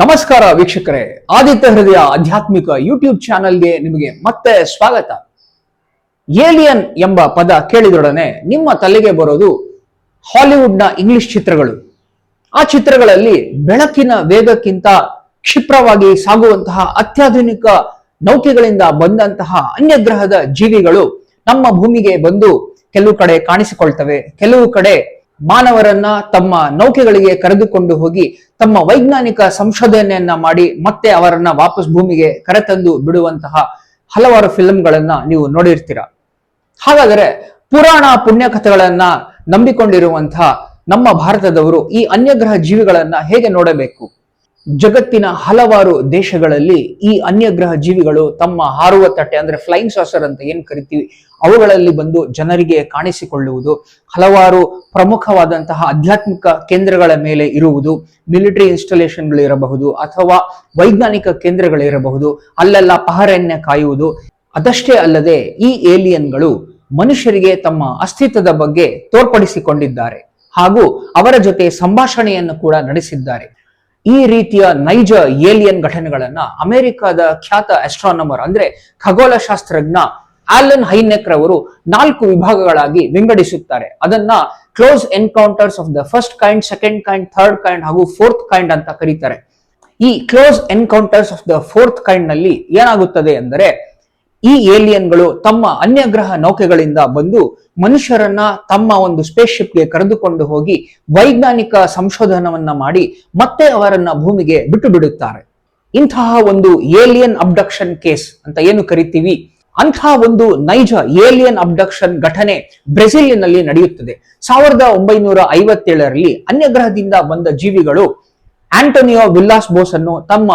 ನಮಸ್ಕಾರ ವೀಕ್ಷಕರೇ. ಆದಿತ್ಯ ಹೃದಯ ಆಧ್ಯಾತ್ಮಿಕ ಯೂಟ್ಯೂಬ್ ಚಾನೆಲ್ಗೆ ನಿಮಗೆ ಮತ್ತೆ ಸ್ವಾಗತ. ಏಲಿಯನ್ ಎಂಬ ಪದ ಕೇಳಿದೊಡನೆ ನಿಮ್ಮ ತಲೆಗೆ ಬರೋದು ಹಾಲಿವುಡ್ನ ಇಂಗ್ಲಿಷ್ ಚಿತ್ರಗಳು. ಆ ಚಿತ್ರಗಳಲ್ಲಿ ಬೆಳಕಿನ ವೇಗಕ್ಕಿಂತ ಕ್ಷಿಪ್ರವಾಗಿ ಸಾಗುವಂತಹ ಅತ್ಯಾಧುನಿಕ ನೌಕೆಗಳಿಂದ ಬಂದಂತಹ ಅನ್ಯಗ್ರಹದ ಜೀವಿಗಳು ನಮ್ಮ ಭೂಮಿಗೆ ಬಂದು ಕೆಲವು ಕಡೆ ಕಾಣಿಸಿಕೊಳ್ತವೆ. ಕೆಲವು ಕಡೆ ಮಾನವರನ್ನ ತಮ್ಮ ನೌಕೆಗಳಿಗೆ ಕರೆದುಕೊಂಡು ಹೋಗಿ ತಮ್ಮ ವೈಜ್ಞಾನಿಕ ಸಂಶೋಧನೆಯನ್ನ ಮಾಡಿ ಮತ್ತೆ ಅವರನ್ನ ವಾಪಸ್ ಭೂಮಿಗೆ ಕರೆತಂದು ಬಿಡುವಂತಹ ಹಲವಾರು ಫಿಲಂಗಳನ್ನ ನೀವು ನೋಡಿರ್ತೀರ. ಹಾಗಾದರೆ ಪುರಾಣ ಪುಣ್ಯ ಕಥೆಗಳನ್ನ ನಂಬಿಕೊಂಡಿರುವಂತಹ ನಮ್ಮ ಭಾರತದವರು ಈ ಅನ್ಯಗ್ರಹ ಜೀವಿಗಳನ್ನ ಹೇಗೆ ನೋಡಬೇಕು? ಜಗತ್ತಿನ ಹಲವಾರು ದೇಶಗಳಲ್ಲಿ ಈ ಅನ್ಯಗ್ರಹ ಜೀವಿಗಳು ತಮ್ಮ ಹಾರುವ ತಟ್ಟೆ ಅಂದ್ರೆ ಫ್ಲೈಯಿಂಗ್ ಸಾಸರ್ ಅಂತ ಏನ್ ಕರಿತೀವಿ? ಅವುಗಳಲ್ಲಿ ಬಂದು ಜನರಿಗೆ ಕಾಣಿಸಿಕೊಳ್ಳುವುದು, ಹಲವಾರು ಪ್ರಮುಖವಾದಂತಹ ಆಧ್ಯಾತ್ಮಿಕ ಕೇಂದ್ರಗಳ ಮೇಲೆ ಇರುವುದು, ಮಿಲಿಟರಿ ಇನ್ಸ್ಟಾಲೇಷನ್ಗಳು ಇರಬಹುದು ಅಥವಾ ವೈಜ್ಞಾನಿಕ ಕೇಂದ್ರಗಳಿರಬಹುದು ಅಲ್ಲೆಲ್ಲ ಪಹರೆಯನ್ನ ಕಾಯುವುದು. ಅದಷ್ಟೇ ಅಲ್ಲದೆ ಈ ಏಲಿಯನ್ಗಳು ಮನುಷ್ಯರಿಗೆ ತಮ್ಮ ಅಸ್ತಿತ್ವದ ಬಗ್ಗೆ ತೋರ್ಪಡಿಸಿಕೊಂಡಿದ್ದಾರೆ ಹಾಗೂ ಅವರ ಜೊತೆ ಸಂಭಾಷಣೆಯನ್ನು ಕೂಡ ನಡೆಸಿದ್ದಾರೆ. ಈ ರೀತಿಯ ನೈಜ ಏಲಿಯನ್ ಘಟನೆಗಳನ್ನ ಅಮೆರಿಕದ ಖ್ಯಾತ ಅಸ್ಟ್ರಾನಮರ್ ಅಂದ್ರೆ ಖಗೋಳ ಶಾಸ್ತ್ರಜ್ಞ ಆಲನ್ ಹೈನೆಕ್ ರವರು ನಾಲ್ಕು ವಿಭಾಗಗಳಾಗಿ ವಿಂಗಡಿಸುತ್ತಾರೆ. ಅದನ್ನ close encounters of the first kind second kind third kind ಹಾಗೂ ಫೋರ್ತ್ ಕೈಂಡ್ ಅಂತ ಕರೀತಾರೆ. ಈ close encounters of the fourth ಕೈಂಡ್ನಲ್ಲಿ ಏನಾಗುತ್ತದೆ ಅಂದರೆ ಈ ಏಲಿಯನ್ಗಳು ತಮ್ಮ ಅನ್ಯಗ್ರಹ ನೌಕೆಗಳಿಂದ ಬಂದು ಮನುಷ್ಯರನ್ನ ತಮ್ಮ ಒಂದು ಸ್ಪೇಸ್ಗೆ ಕರೆದುಕೊಂಡು ಹೋಗಿ ವೈಜ್ಞಾನಿಕ ಸಂಶೋಧನವನ್ನ ಮಾಡಿ ಮತ್ತೆ ಅವರನ್ನ ಭೂಮಿಗೆ ಬಿಟ್ಟು ಬಿಡುತ್ತಾರೆ. ಇಂತಹ ಒಂದು ಏಲಿಯನ್ ಅಬ್ಡಕ್ಷನ್ ಕೇಸ್ ಅಂತ ಏನು ಕರಿತೀವಿ? ಅಂತಹ ಒಂದು ನೈಜ ಏಲಿಯನ್ ಅಬ್ಡಕ್ಷನ್ ಘಟನೆ ಬ್ರೆಜಿಲಿನಲ್ಲಿ ನಡೆಯುತ್ತದೆ. ಸಾವಿರದ ಒಂಬೈನೂರ ಐವತ್ತೇಳರಲ್ಲಿ ಅನ್ಯಗ್ರಹದಿಂದ ಬಂದ ಜೀವಿಗಳು ಆಂಟೋನಿಯೋ ವಿಲ್ಲಾಸ್ ಬೋಸ್ ಅನ್ನು ತಮ್ಮ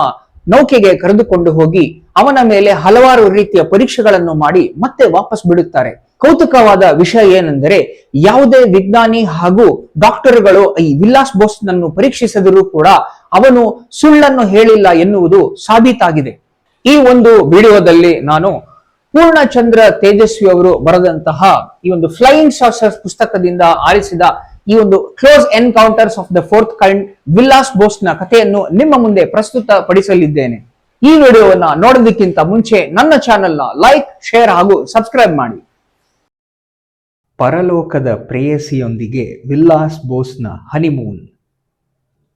ನೌಕೆಗೆ ಕರೆದುಕೊಂಡು ಹೋಗಿ ಅವನ ಮೇಲೆ ಹಲವಾರು ರೀತಿಯ ಪರೀಕ್ಷೆಗಳನ್ನು ಮಾಡಿ ಮತ್ತೆ ವಾಪಸ್ ಬಿಡುತ್ತಾರೆ. ಕೌತುಕವಾದ ವಿಷಯ ಏನೆಂದರೆ ಯಾವುದೇ ವಿಜ್ಞಾನಿ ಹಾಗೂ ಡಾಕ್ಟರ್ಗಳು ಈ ವಿಲ್ಲಾಸ್ ಬೋಸ್ ನನ್ನು ಪರೀಕ್ಷಿಸಿದರೂ ಕೂಡ ಅವನು ಸುಳ್ಳನ್ನು ಹೇಳಿಲ್ಲ ಎನ್ನುವುದು ಸಾಬೀತಾಗಿದೆ. ಈ ಒಂದು ವಿಡಿಯೋದಲ್ಲಿ ನಾನು ಪೂರ್ಣಚಂದ್ರ ತೇಜಸ್ವಿ ಅವರು ಬರೆದಂತಹ ಈ ಒಂದು ಫ್ಲೈಯಿಂಗ್ ಸಾಸರ್ಸ್ ಪುಸ್ತಕದಿಂದ ಆರಿಸಿದ ಈ ಒಂದು close encounters of the fourth kind Villas ಬೋಸ್ನ ಕಥೆಯನ್ನು ನಿಮ್ಮ ಮುಂದೆ ಪ್ರಸ್ತುತ ಪಡಿಸಲಿದ್ದೇನೆ ಈ ವಿಡಿಯೋವನ್ನ ನೋಡೋದಕ್ಕಿಂತ ಮುಂಚೆ ನನ್ನ ಚಾನೆಲ್ನ ಲೈಕ್, ಶೇರ್ ಹಾಗೂ ಸಬ್ಸ್ಕ್ರೈಬ್ ಮಾಡಿ. ಪರಲೋಕದ ಪ್ರೇಯಸಿಯೊಂದಿಗೆ ವಿಲ್ಲಾಸ್ ಬೋಸ್ನ ಹನಿಮೂನ್.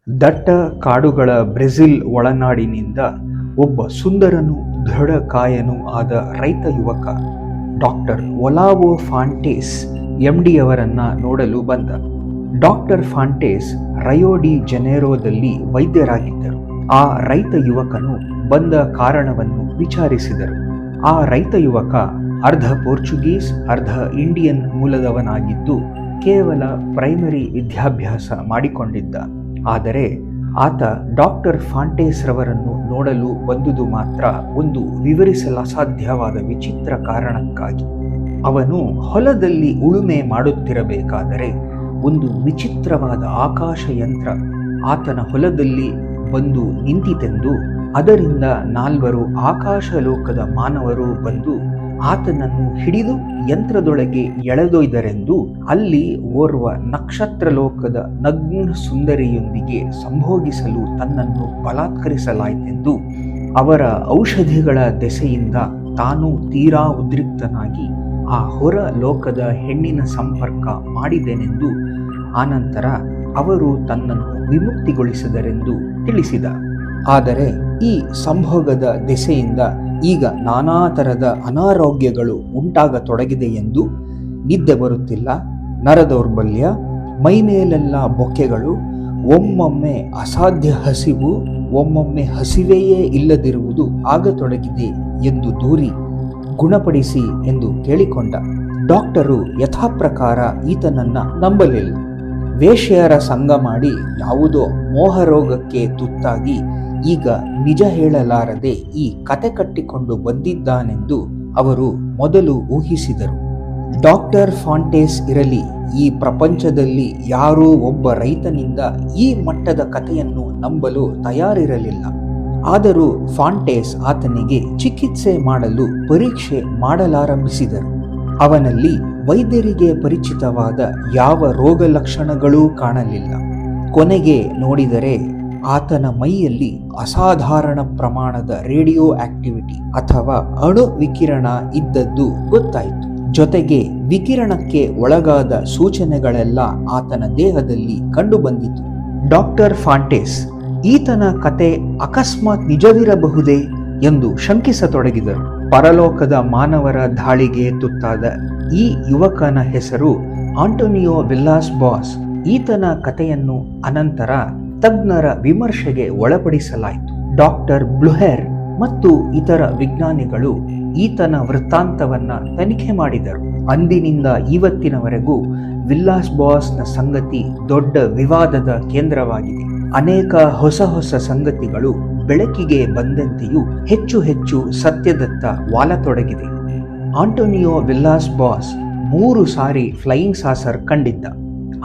ದಟ್ಟ ಕಾಡುಗಳ ಬ್ರೆಜಿಲ್ ಒಳನಾಡಿನಿಂದ ಒಬ್ಬ ಸುಂದರನು ದೃಢಕಾಯನೂ ಆದ ರೈತ ಯುವಕ ಡಾಕ್ಟರ್ ಒಲಾವೋ ಫಾಂಟೇಸ್ ಎಂಡಿಯವರನ್ನ ನೋಡಲು ಬಂದ. ಡಾಕ್ಟರ್ ಫಾಂಟೇಸ್ ರಯೋಡಿ ಜನೇರೋದಲ್ಲಿ ವೈದ್ಯರಾಗಿದ್ದರು. ಆ ರೈತ ಯುವಕನು ಬಂದ ಕಾರಣವನ್ನು ವಿಚಾರಿಸಿದರು. ಆ ರೈತ ಯುವಕ ಅರ್ಧ ಪೋರ್ಚುಗೀಸ್, ಅರ್ಧ ಇಂಡಿಯನ್ ಮೂಲದವನಾಗಿದ್ದು ಕೇವಲ ಪ್ರೈಮರಿ ವಿದ್ಯಾಭ್ಯಾಸ ಮಾಡಿಕೊಂಡಿದ್ದ. ಆದರೆ ಆತ ಡಾಕ್ಟರ್ ಫಾಂಟೇಸ್ ರವರನ್ನು ನೋಡಲು ಬಂದುದು ಮಾತ್ರ ಒಂದು ವಿವರಿಸಲಸಾಧ್ಯವಾದ ವಿಚಿತ್ರ ಕಾರಣಕ್ಕಾಗಿ. ಅವನು ಹೊಲದಲ್ಲಿ ಉಳುಮೆ ಮಾಡುತ್ತಿರಬೇಕಾದರೆ ಒಂದು ವಿಚಿತ್ರವಾದ ಆಕಾಶ ಯಂತ್ರ ಆತನ ಹೊಲದಲ್ಲಿ ಬಂದು ನಿಂತಿತೆಂದು ಅದರಿಂದ ನಾಲ್ವರು ಆಕಾಶ ಲೋಕದ ಮಾನವರು ಬಂದು ಆತನನ್ನು ಹಿಡಿದು ಯಂತ್ರದೊಳಗೆ ಎಳೆದೊಯ್ದರೆಂದು ಅಲ್ಲಿ ಓರ್ವ ನಕ್ಷತ್ರ ಲೋಕದ ನಗ್ನ ಸುಂದರಿಯೊಂದಿಗೆ ಸಂಭೋಗಿಸಲು ತನ್ನನ್ನು ಬಲಾತ್ಕರಿಸಲಾಯಿತೆಂದು ಅವರ ಔಷಧಿಗಳ ದೆಸೆಯಿಂದ ತಾನು ತೀರಾ ಉದ್ರಿಕ್ತನಾಗಿ ಆ ಹೊರ ಲೋಕದ ಹೆಣ್ಣಿನ ಸಂಪರ್ಕ ಮಾಡಿದೆನೆಂದು ಆನಂತರ ಅವರು ತನ್ನನ್ನು ವಿಮುಕ್ತಿಗೊಳಿಸಿದರೆಂದು ತಿಳಿಸಿದ. ಆದರೆ ಈ ಸಂಭೋಗದ ದೆಸೆಯಿಂದ ಈಗ ನಾನಾ ಥರದ ಅನಾರೋಗ್ಯಗಳು ಉಂಟಾಗತೊಡಗಿದೆ ಎಂದು ನಿದ್ದೆ ಬರುತ್ತಿಲ್ಲ. ನರದೌರ್ಬಲ್ಯ ಮೈಮೇಲೆಲ್ಲ ಬೊಕ್ಕೆಗಳು, ಒಮ್ಮೊಮ್ಮೆ ಅಸಾಧ್ಯ ಹಸಿವು, ಒಮ್ಮೊಮ್ಮೆ ಹಸಿವೆಯೇ ಇಲ್ಲದಿರುವುದು ಆಗತೊಡಗಿದೆ ಎಂದು ದೂರಿ ಗುಣಪಡಿಸಿ ಎಂದು ಕೇಳಿಕೊಂಡ. ಡಾಕ್ಟರು ಯಥಾಪ್ರಕಾರ ಈತನನ್ನ ನಂಬಲಿಲ್ಲ. ವೇಷ್ಯರ ಸಂಘ ಮಾಡಿ ಯಾವುದೋ ಮೋಹರೋಗಕ್ಕೆ ತುತ್ತಾಗಿ ಈಗ ನಿಜ ಹೇಳಲಾರದೆ ಈ ಕತೆ ಕಟ್ಟಿಕೊಂಡು ಬಂದಿದ್ದಾನೆಂದು ಅವರು ಮೊದಲು ಊಹಿಸಿದರು. ಡಾಕ್ಟರ್ ಫಾಂಟೇಸ್ ಇರಲಿ, ಈ ಪ್ರಪಂಚದಲ್ಲಿ ಯಾರೋ ಒಬ್ಬ ರೈತನಿಂದ ಈ ಮಟ್ಟದ ಕಥೆಯನ್ನು ನಂಬಲು ತಯಾರಿರಲಿಲ್ಲ. ಆದರೂ ಫಾಂಟೇಸ್ ಆತನಿಗೆ ಚಿಕಿತ್ಸೆ ಮಾಡಲು ಪರೀಕ್ಷೆ ಮಾಡಲಾರಂಭಿಸಿದರು. ಅವನಲ್ಲಿ ವೈದ್ಯರಿಗೆ ಪರಿಚಿತವಾದ ಯಾವ ರೋಗ ಲಕ್ಷಣಗಳೂ ಕಾಣಲಿಲ್ಲ. ಕೊನೆಗೆ ನೋಡಿದರೆ ಆತನ ಮೈಯಲ್ಲಿ ಅಸಾಧಾರಣ ಪ್ರಮಾಣದ ರೇಡಿಯೋ ಆಕ್ಟಿವಿಟಿ ಅಥವಾ ಅಣು ವಿಕಿರಣ ಇದ್ದದ್ದು ಗೊತ್ತಾಯಿತು. ಜೊತೆಗೆ ವಿಕಿರಣಕ್ಕೆ ಒಳಗಾದ ಸೂಚನೆಗಳೆಲ್ಲ ಆತನ ದೇಹದಲ್ಲಿ ಕಂಡುಬಂದಿತು. ಡಾಕ್ಟರ್ ಫಾಂಟೇಸ್, ಈತನ ಕತೆ ಅಕಸ್ಮಾತ್ ನಿಜವಿರಬಹುದೇ ಎಂದು ಶಂಕಿಸತೊಡಗಿದರು. ಪರಲೋಕದ ಮಾನವರ ದಾಳಿಗೆ ತುತ್ತಾದ ಈ ಯುವಕನ ಹೆಸರು ಆಂಟೋನಿಯೋ ವಿಲ್ಲಾಸ್ ಬಾಸ್. ಈತನ ಕಥೆಯನ್ನು ಅನಂತರ ತಜ್ಞರ ವಿಮರ್ಶೆಗೆ ಒಳಪಡಿಸಲಾಯಿತು. ಡಾಕ್ಟರ್ ಬ್ಲುಹೆರ್ ಮತ್ತು ಇತರ ವಿಜ್ಞಾನಿಗಳು ಈತನ ವೃತ್ತಾಂತವನ್ನ ತನಿಖೆ ಮಾಡಿದರು. ಅಂದಿನಿಂದ ಇವತ್ತಿನವರೆಗೂ ವಿಲ್ಲಾಸ್ ಬಾಸ್ನ ಸಂಗತಿ ದೊಡ್ಡ ವಿವಾದದ ಕೇಂದ್ರವಾಗಿದೆ. ಅನೇಕ ಹೊಸ ಹೊಸ ಸಂಗತಿಗಳು ಬೆಳಕಿಗೆ ಬಂದಂತೆಯೂ ಹೆಚ್ಚು ಹೆಚ್ಚು ಸತ್ಯದತ್ತ ವಾಲತೊಡಗಿದೆ. ಆಂಟೋನಿಯೋ ವಿಲ್ಲಾಸ್ ಬಾಸ್ ಮೂರು ಸಾರಿ ಫ್ಲೈಯಿಂಗ್ ಸಾಸರ್ ಕಂಡಿದ್ದ.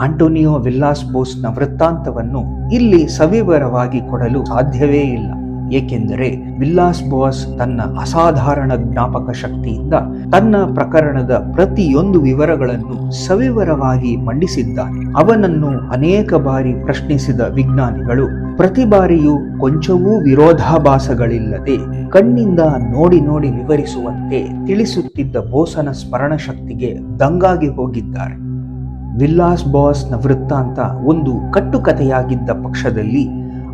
ಆಂಟೋನಿಯೋ ವಿಲ್ಲಾಸ್ ಬೋಸ್ನ ವೃತ್ತಾಂತವನ್ನು ಇಲ್ಲಿ ಸವಿವರವಾಗಿ ಕೊಡಲು ಸಾಧ್ಯವೇ ಇಲ್ಲ. ಏಕೆಂದರೆ ವಿಲ್ಲಾಸ್ ಬೋಸ್ ತನ್ನ ಅಸಾಧಾರಣ ಜ್ಞಾಪಕ ಶಕ್ತಿಯಿಂದ ತನ್ನ ಪ್ರಕರಣದ ಪ್ರತಿಯೊಂದು ವಿವರಗಳನ್ನು ಸವಿವರವಾಗಿ ಮಂಡಿಸಿದ್ದಾನೆ ಅವನನ್ನು ಅನೇಕ ಬಾರಿ ಪ್ರಶ್ನಿಸಿದ ವಿಜ್ಞಾನಿಗಳು, ಪ್ರತಿ ಬಾರಿಯೂ ಕೊಂಚವೂ ವಿರೋಧಾಭಾಸಗಳಿಲ್ಲದೆ ಕಣ್ಣಿಂದ ನೋಡಿ ನೋಡಿ ವಿವರಿಸುವಂತೆ ತಿಳಿಸುತ್ತಿದ್ದ ಬೋಸನ ಸ್ಮರಣಶಕ್ತಿಗೆ ದಂಗಾಗಿ ಹೋಗಿದ್ದಾರೆ. ವಿಲ್ಲಾಸ್ ಬಾಸ್ನ ವೃತ್ತಾಂತ ಒಂದು ಕಟ್ಟುಕತೆಯಾಗಿದ್ದ ಪಕ್ಷದಲ್ಲಿ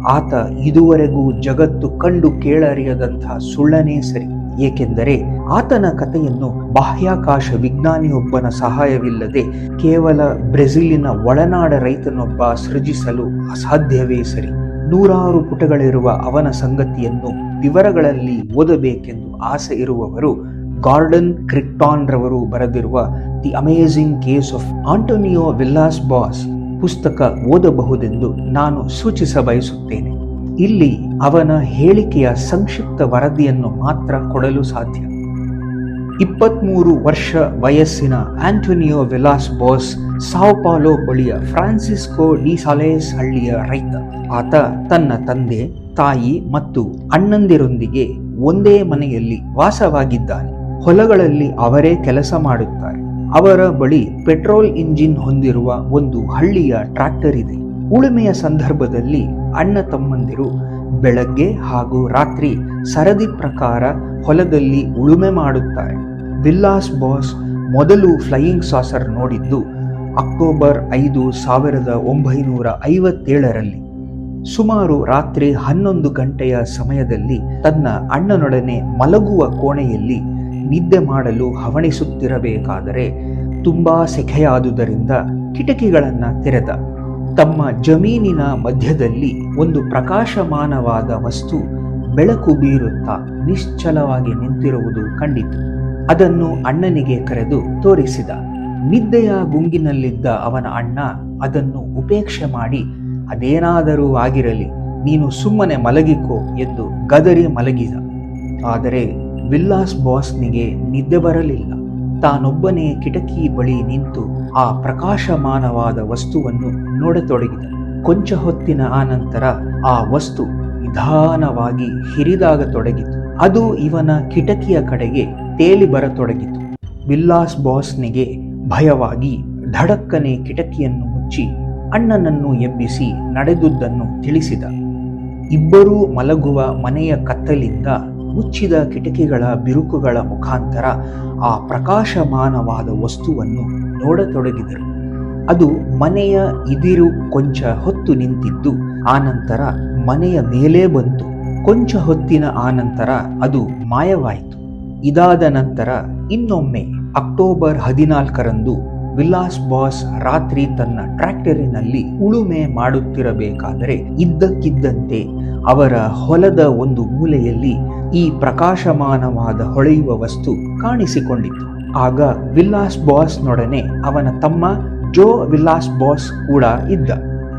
ಆತ ಇದುವರೆಗೂ ಜಗತ್ತು ಕಂಡು ಕೇಳರಿಯದಂತಹ ಸುಳ್ಳನೇ ಸರಿ. ಏಕೆಂದರೆ ಆತನ ಕಥೆಯನ್ನು ಬಾಹ್ಯಾಕಾಶ ವಿಜ್ಞಾನಿಯೊಬ್ಬನ ಸಹಾಯವಿಲ್ಲದೆ ಕೇವಲ ಬ್ರೆಜಿಲಿನ ಒಳನಾಡ ರೈತನೊಬ್ಬ ಸೃಜಿಸಲು ಅಸಾಧ್ಯವೇ ಸರಿ. ನೂರಾರು ಪುಟಗಳಿರುವ ಅವನ ಸಂಗತಿಯನ್ನು ವಿವರಗಳಲ್ಲಿ ಓದಬೇಕೆಂದು ಆಸೆ ಇರುವವರು ಗಾರ್ಡನ್ ಕ್ರಿಕ್ಟಾನ್ ರವರು ಬರೆದಿರುವ the amazing case of Antonio Villas Boas ಪುಸ್ತಕ ಓದಬಹುದೆಂದು ನಾನು ಸೂಚಿಸ ಬಯಸುತ್ತೇನೆ. ಇಲ್ಲಿ ಅವನ ಹೇಳಿಕೆಯ ಸಂಕ್ಷಿಪ್ತ ವರದಿಯನ್ನು ಮಾತ್ರ ಕೊಡಲು ಸಾಧ್ಯ. ಇಪ್ಪತ್ಮೂರು ವರ್ಷ ವಯಸ್ಸಿನ ಆಂಟೋನಿಯೋ ವಿಲಾಸ್ ಬಾಸ್ ಸಾವ್ಪಾಲೋ ಬಳಿಯ ಫ್ರಾನ್ಸಿಸ್ಕೋ ಡಿ ಹಳ್ಳಿಯ ರೈತ. ಆತ ತನ್ನ ತಂದೆ, ತಾಯಿ ಮತ್ತು ಅಣ್ಣಂದಿರೊಂದಿಗೆ ಒಂದೇ ಮನೆಯಲ್ಲಿ ವಾಸವಾಗಿದ್ದಾನೆ. ಹೊಲಗಳಲ್ಲಿ ಅವರೇ ಕೆಲಸ ಮಾಡುತ್ತಾರೆ. ಅವರ ಬಳಿ ಪೆಟ್ರೋಲ್ ಇಂಜಿನ್ ಹೊಂದಿರುವ ಒಂದು ಹಳ್ಳಿಯ ಟ್ರ್ಯಾಕ್ಟರ್ ಇದೆ. ಉಳುಮೆಯ ಸಂದರ್ಭದಲ್ಲಿ ಅಣ್ಣ ತಮ್ಮಂದಿರು ಬೆಳಗ್ಗೆ ಹಾಗೂ ರಾತ್ರಿ ಸರದಿ ಪ್ರಕಾರ ಹೊಲದಲ್ಲಿ ಉಳುಮೆ ಮಾಡುತ್ತಾರೆ. ವಿಲ್ಲಾಸ್ ಬಾಸ್ ಮೊದಲು ಫ್ಲೈಯಿಂಗ್ ಸಾಸರ್ ನೋಡಿದ್ದು ಅಕ್ಟೋಬರ್ ಐದು ಸಾವಿರದ ಒಂಬೈನೂರ ಐವತ್ತೇಳರಲ್ಲಿ. ಸುಮಾರು ರಾತ್ರಿ ಹನ್ನೊಂದು ಗಂಟೆಯ ಸಮಯದಲ್ಲಿ ತನ್ನ ಅಣ್ಣನೊಡನೆ ಮಲಗುವ ಕೋಣೆಯಲ್ಲಿ ನಿದ್ದೆ ಮಾಡಲು ಹವಣಿಸುತ್ತಿರಬೇಕಾದರೆ ತುಂಬಾ ಸೆಖೆಯಾದುದರಿಂದ ಕಿಟಕಿಗಳನ್ನು ತೆರೆದ. ತಮ್ಮ ಜಮೀನಿನ ಮಧ್ಯದಲ್ಲಿ ಒಂದು ಪ್ರಕಾಶಮಾನವಾದ ವಸ್ತು ಬೆಳಕು ಬೀರುತ್ತಾ ನಿಶ್ಚಲವಾಗಿ ನಿಂತಿರುವುದು ಕಂಡಿತು. ಅದನ್ನು ಅಣ್ಣನಿಗೆ ಕರೆದು ತೋರಿಸಿದ. ನಿದ್ದೆಯ ಗುಂಗಿನಲ್ಲಿದ್ದ ಅವನ ಅಣ್ಣ ಅದನ್ನು ಉಪೇಕ್ಷೆ ಮಾಡಿ, ಅದೇನಾದರೂ ಆಗಿರಲಿ, ನೀನು ಸುಮ್ಮನೆ ಮಲಗಿಕೋ ಎಂದು ಗದರಿ ಮಲಗಿದ. ಆದರೆ ವಿಲ್ಲಾಸ್ ಬಾಸ್ನಿಗೆ ನಿದ್ದೆ ಬರಲಿಲ್ಲ. ತಾನೊಬ್ಬನೇ ಕಿಟಕಿ ಬಳಿ ನಿಂತು ಆ ಪ್ರಕಾಶಮಾನವಾದ ವಸ್ತುವನ್ನು ನೋಡತೊಡಗಿದ ಕೊಂಚ ಹೊತ್ತಿನ ಆನಂತರ ಆ ವಸ್ತು ನಿಧಾನವಾಗಿ ಹಿರಿದಾಗ ತೊಡಗಿತು ಅದು ಇವನ ಕಿಟಕಿಯ ಕಡೆಗೆ ತೇಲಿ ಬರತೊಡಗಿತು. ವಿಲ್ಲಾಸ್ ಬಾಸ್ನಿಗೆ ಭಯವಾಗಿ ಧಡಕ್ಕನೆ ಕಿಟಕಿಯನ್ನು ಮುಚ್ಚಿ ಅಣ್ಣನನ್ನು ಎಬ್ಬಿಸಿ ನಡೆದುದನ್ನು ತಿಳಿಸಿದ. ಇಬ್ಬರೂ ಮಲಗುವ ಮನೆಯ ಕತ್ತಲಿಂದ ಮುಚ್ಚಿದ ಕಿಟಕಿಗಳ ಬಿರುಕುಗಳ ಮುಖಾಂತರ ಆ ಪ್ರಕಾಶಮಾನವಾದ ವಸ್ತುವನ್ನು ನೋಡತೊಡಗಿದರು. ಅದು ಮನೆಯ ಇದಿರು ಕೊಂಚ ಹೊತ್ತು ನಿಂತಿದ್ದು, ಆನಂತರ ಮನೆಯ ಮೇಲೆ ಬಂತು. ಕೊಂಚ ಹೊತ್ತಿನ ಆನಂತರ ಅದು ಮಾಯವಾಯಿತು. ಇದಾದ ನಂತರ ಇನ್ನೊಮ್ಮೆ ಅಕ್ಟೋಬರ್ ಹದಿನಾಲ್ಕರಂದು ವಿಲಾಸ್ ಬಾಸ್ ರಾತ್ರಿ ತನ್ನ ಟ್ರ್ಯಾಕ್ಟರಿನಲ್ಲಿ ಉಳುಮೆ ಮಾಡುತ್ತಿರಬೇಕಾದರೆ ಇದ್ದಕ್ಕಿದ್ದಂತೆ ಅವರ ಹೊಲದ ಒಂದು ಮೂಲೆಯಲ್ಲಿ ಈ ಪ್ರಕಾಶಮಾನವಾದ ಹೊಳೆಯುವ ವಸ್ತು ಕಾಣಿಸಿಕೊಂಡಿತು ಆಗ ವಿಲ್ಲಾಸ್ ಬಾಸ್ನೊಡನೆ ಅವನ ತಮ್ಮ ಜೋ ವಿಲ್ಲಾಸ್ ಬಾಸ್ ಕೂಡ ಇದ್ದ.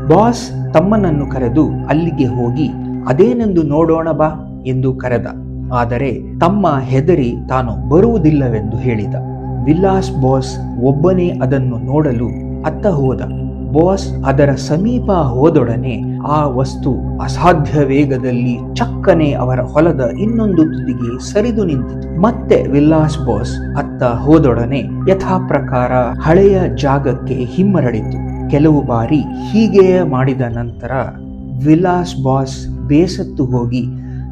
ಬಾಸ್, ತಮ್ಮನನ್ನು ಕರೆದು ಅಲ್ಲಿಗೆ ಹೋಗಿ ಅದೇನೆಂದು ನೋಡೋಣ ಬಾ ಎಂದು ಕರೆದ. ಆದರೆ ತಮ್ಮ ಹೆದರಿ ತಾನು ಬರುವುದಿಲ್ಲವೆಂದು ಹೇಳಿದ. ವಿಲ್ಲಾಸ್ ಬಾಸ್ ಒಬ್ಬನೇ ಅದನ್ನು ನೋಡಲು ಅತ್ತ ಹೋದ. ಬಾಸ್ ಅದರ ಸಮೀಪ ಹೋದೊಡನೆ ಆ ವಸ್ತು ಅಸಾಧ್ಯ ವೇಗದಲ್ಲಿ ಚಕ್ಕನೆ ಅವರ ಹೊಲದ ಇನ್ನೊಂದು ತುದಿಗೆ ಸರಿದು ನಿಂತಿತು. ಮತ್ತೆ ವಿಲ್ಲಾಸ್ ಬಾಸ್ ಅತ್ತ ಹೋದೊಡನೆ ಯಥಾ ಪ್ರಕಾರ ಹಳೆಯ ಜಾಗಕ್ಕೆ ಹಿಮ್ಮರಡಿತು. ಕೆಲವು ಬಾರಿ ಹೀಗೆಯೇ ಮಾಡಿದ ನಂತರ ವಿಲಾಸ್ ಬಾಸ್ ಬೇಸತ್ತು ಹೋಗಿ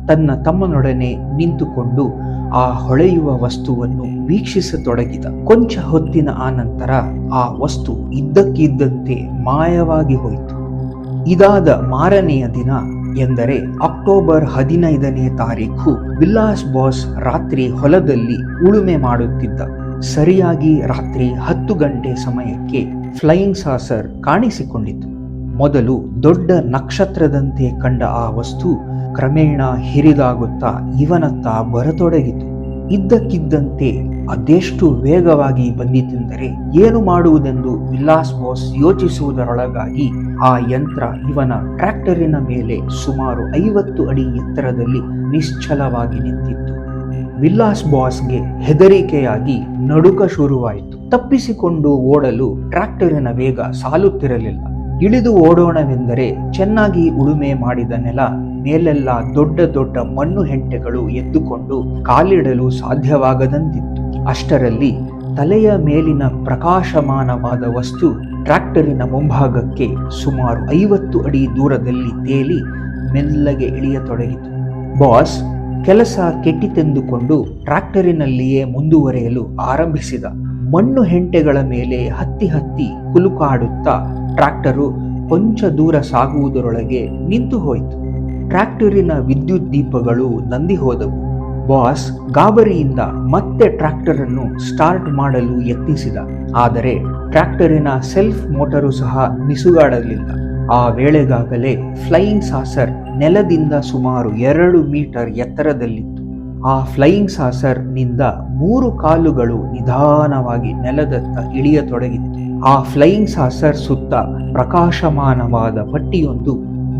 ತನ್ನ ತಮ್ಮನೊಡನೆ ನಿಂತುಕೊಂಡು ಆ ಹೊಳೆಯುವ ವಸ್ತುವನ್ನು ವೀಕ್ಷಿಸತೊಡಗಿದ ಕೊಂಚ ಹೊತ್ತಿನ ಆನಂತರ ಆ ವಸ್ತು ಇದ್ದಕ್ಕಿದ್ದಂತೆ ಮಾಯವಾಗಿ ಹೋಯಿತು. ಇದಾದ ಮಾರನೆಯ ದಿನ ಎಂದರೆ ಅಕ್ಟೋಬರ್ ಹದಿನೈದನೇ ತಾರೀಕು ವಿಲ್ಲಾಸ್ ಬಾಸ್ ರಾತ್ರಿ ಹೊಲದಲ್ಲಿ ಉಳುಮೆ ಮಾಡುತ್ತಿದ್ದ. ಸರಿಯಾಗಿ ರಾತ್ರಿ ಹತ್ತು ಗಂಟೆ ಸಮಯಕ್ಕೆ ಫ್ಲೈಯಿಂಗ್ ಸಾಸರ್ ಕಾಣಿಸಿಕೊಂಡಿತು. ಮೊದಲು ದೊಡ್ಡ ನಕ್ಷತ್ರದಂತೆ ಕಂಡ ಆ ವಸ್ತು ಕ್ರಮೇಣ ಹಿರಿದಾಗುತ್ತಾ ಇವನತ್ತ ಬರತೊಡಗಿತು. ಇದ್ದಕ್ಕಿದ್ದಂತೆ ಅದೆಷ್ಟು ವೇಗವಾಗಿ ಬಂದಿತೆಂದರೆ ಏನು ಮಾಡುವುದೆಂದು ವಿಲಾಸ್ ಬಾಸ್ ಯೋಚಿಸುವುದರೊಳಗಾಗಿ ಆ ಯಂತ್ರ ಇವನ ಟ್ರ್ಯಾಕ್ಟರಿನ ಮೇಲೆ ಸುಮಾರು ಐವತ್ತು ಅಡಿ ಎತ್ತರದಲ್ಲಿ ನಿಶ್ಚಲವಾಗಿ ನಿಂತಿತ್ತು. ವಿಲ್ಲಾಸ್ ಬಾಸ್ಗೆ ಹೆದರಿಕೆಯಾಗಿ ನಡುಕ ಶುರುವಾಯಿತು. ತಪ್ಪಿಸಿಕೊಂಡು ಓಡಲು ಟ್ರ್ಯಾಕ್ಟರಿನ ವೇಗ ಸಾಲುತ್ತಿರಲಿಲ್ಲ. ಇಳಿದು ಓಡೋಣವೆಂದರೆ ಚೆನ್ನಾಗಿ ಉಳುಮೆ ಮಾಡಿದ ನೆಲ, ಮೇಲೆಲ್ಲ ದೊಡ್ಡ ದೊಡ್ಡ ಮಣ್ಣು ಹೆಂಟೆಗಳು ಎದ್ದುಕೊಂಡು ಕಾಲಿಡಲು ಸಾಧ್ಯವಾಗದಂತಿತ್ತು. ಅಷ್ಟರಲ್ಲಿ ತಲೆಯ ಮೇಲಿನ ಪ್ರಕಾಶಮಾನವಾದ ವಸ್ತು ಟ್ರ್ಯಾಕ್ಟರಿನ ಮುಂಭಾಗಕ್ಕೆ ಸುಮಾರು ಐವತ್ತು ಅಡಿ ದೂರದಲ್ಲಿ ತೇಲಿ ಮೆಲ್ಲಗೆ ಇಳಿಯತೊಡಗಿತು. ಬಾಸ್ ಕೆಲಸ ಕೆಟ್ಟಿತೆಂದುಕೊಂಡು ಟ್ರ್ಯಾಕ್ಟರಿನಲ್ಲಿಯೇ ಮುಂದುವರೆಯಲು ಆರಂಭಿಸಿದ. ಮಣ್ಣು ಹೆಂಟೆಗಳ ಮೇಲೆ ಹತ್ತಿ ಹತ್ತಿ ಕುಲುಕಾಡುತ್ತಾ ಟ್ರ್ಯಾಕ್ಟರು ಕೊಂಚ ದೂರ ಸಾಗುವುದರೊಳಗೆ ನಿಂತು ಹೋಯಿತು. ಟ್ರ್ಯಾಕ್ಟರಿನ ವಿದ್ಯುತ್ ದೀಪಗಳು ನಂದಿ ಹೋದವು ಬಾಸ್ ಗಾಬರಿಯಿಂದ ಮತ್ತೆ ಟ್ರ್ಯಾಕ್ಟರ್ ಅನ್ನು ಸ್ಟಾರ್ಟ್ ಮಾಡಲು ಯತ್ನಿಸಿದ. ಆದರೆ ಟ್ರ್ಯಾಕ್ಟರಿನ ಸೆಲ್ಫ್ ಮೋಟರು ಸಹ ನಿಸುಗಾಡಲಿಲ್ಲ ಆ ವೇಳೆಗಾಗಲೇ ಫ್ಲೈಯಿಂಗ್ ಸಾಸರ್ ನೆಲದಿಂದ ಸುಮಾರು ಎರಡು ಮೀಟರ್ ಎತ್ತರದಲ್ಲಿತ್ತು. ಆ ಫ್ಲೈಯಿಂಗ್ ಸಾಸರ್ನಿಂದ ಮೂರು ಕಾಲುಗಳು ನಿಧಾನವಾಗಿ ನೆಲದತ್ತ ಇಳಿಯತೊಡಗಿತ್ತು. ಆ ಫ್ಲೈಯಿಂಗ್ ಸಾಸರ್ ಸುತ್ತ ಪ್ರಕಾಶಮಾನವಾದ ಪಟ್ಟಿಯೊಂದು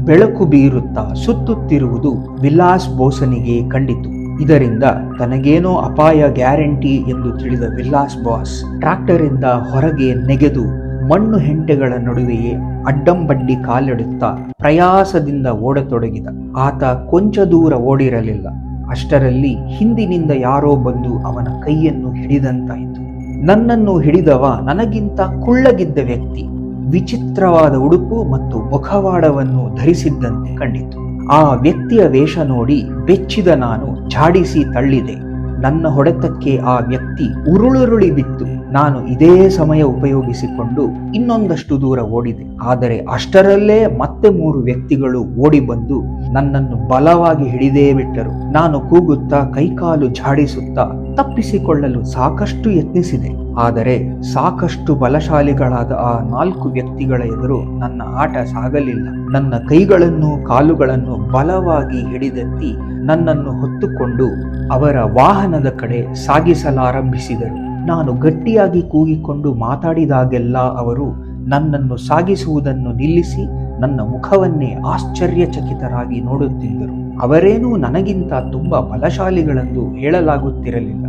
ಬೆಳಕು ಬೀರುತ್ತಾ ಸುತ್ತುತ್ತಿರುವುದು ವಿಲಾಸ್ ಬೋಸನಿಗೆ ಕಂಡಿತು. ಇದರಿಂದ ತನಗೇನೋ ಅಪಾಯ ಗ್ಯಾರಂಟಿ ಎಂದು ತಿಳಿದ ವಿಲ್ಲಾಸ್ ಬಾಸ್ ಟ್ರ್ಯಾಕ್ಟರಿಂದ ಹೊರಗೆ ನೆಗೆದು ಮಣ್ಣು ಹೆಂಟೆಗಳ ನಡುವೆಯೇ ಅಡ್ಡಂಬಡ್ಡಿ ಕಾಲಿಡುತ್ತಾ ಪ್ರಯಾಸದಿಂದ ಓಡತೊಡಗಿದ. ಆತ ಕೊಂಚ ದೂರ ಓಡಿರಲಿಲ್ಲ. ಅಷ್ಟರಲ್ಲಿ ಹಿಂದಿನಿಂದ ಯಾರೋ ಬಂದು ಅವನ ಕೈಯನ್ನು ಹಿಡಿದಂತಾಯಿತು. ನನ್ನನ್ನು ಹಿಡಿದವ ನನಗಿಂತ ಕುಳ್ಳಗಿದ್ದ ವ್ಯಕ್ತಿ. ವಿಚಿತ್ರವಾದ ಉಡುಪು ಮತ್ತು ಮುಖವಾಡವನ್ನು ಧರಿಸಿದ್ದಂತೆ ಕಂಡಿತು. ಆ ವ್ಯಕ್ತಿಯ ವೇಷ ನೋಡಿ ಬೆಚ್ಚಿದ ನಾನು ಝಾಡಿಸಿ ತಳ್ಳಿದೆ. ನನ್ನ ಹೊಡೆತಕ್ಕೆ ಆ ವ್ಯಕ್ತಿ ಉರುಳುರುಳಿ ಬಿತ್ತು. ನಾನು ಇದೇ ಸಮಯ ಉಪಯೋಗಿಸಿಕೊಂಡು ಇನ್ನೊಂದಷ್ಟು ದೂರ ಓಡಿದೆ. ಆದರೆ ಅಷ್ಟರಲ್ಲೇ ಮತ್ತೆ ಮೂರು ವ್ಯಕ್ತಿಗಳು ಓಡಿ ಬಂದು ನನ್ನನ್ನು ಬಲವಾಗಿ ಹಿಡಿದೇ ಬಿಟ್ಟರು. ನಾನು ಕೂಗುತ್ತಾ ಕೈಕಾಲು ಝಾಡಿಸುತ್ತಾ ತಪ್ಪಿಸಿಕೊಳ್ಳಲು ಸಾಕಷ್ಟು ಯತ್ನಿಸಿದೆ. ಆದರೆ ಸಾಕಷ್ಟು ಬಲಶಾಲಿಗಳಾದ ಆ ನಾಲ್ಕು ವ್ಯಕ್ತಿಗಳ ಎದುರು ನನ್ನ ಆಟ ಸಾಗಲಿಲ್ಲ. ನನ್ನ ಕೈಗಳನ್ನು ಕಾಲುಗಳನ್ನು ಬಲವಾಗಿ ಹಿಡಿದೆತ್ತಿ ನನ್ನನ್ನು ಹೊತ್ತುಕೊಂಡು ಅವರ ವಾಹನದ ಕಡೆ ಸಾಗಿಸಲಾರಂಭಿಸಿದರು. ನಾನು ಗಟ್ಟಿಯಾಗಿ ಕೂಗಿಕೊಂಡು ಮಾತಾಡಿದಾಗೆಲ್ಲ ಅವರು ನನ್ನನ್ನು ಸಾಗಿಸುವುದನ್ನು ನಿಲ್ಲಿಸಿ ನನ್ನ ಮುಖವನ್ನೇ ಆಶ್ಚರ್ಯಚಕಿತರಾಗಿ ನೋಡುತ್ತಿದ್ದರು. ಅವರೇನೂ ನನಗಿಂತ ತುಂಬ ಬಲಶಾಲಿಗಳೆಂದು ಹೇಳಲಾಗುತ್ತಿರಲಿಲ್ಲ.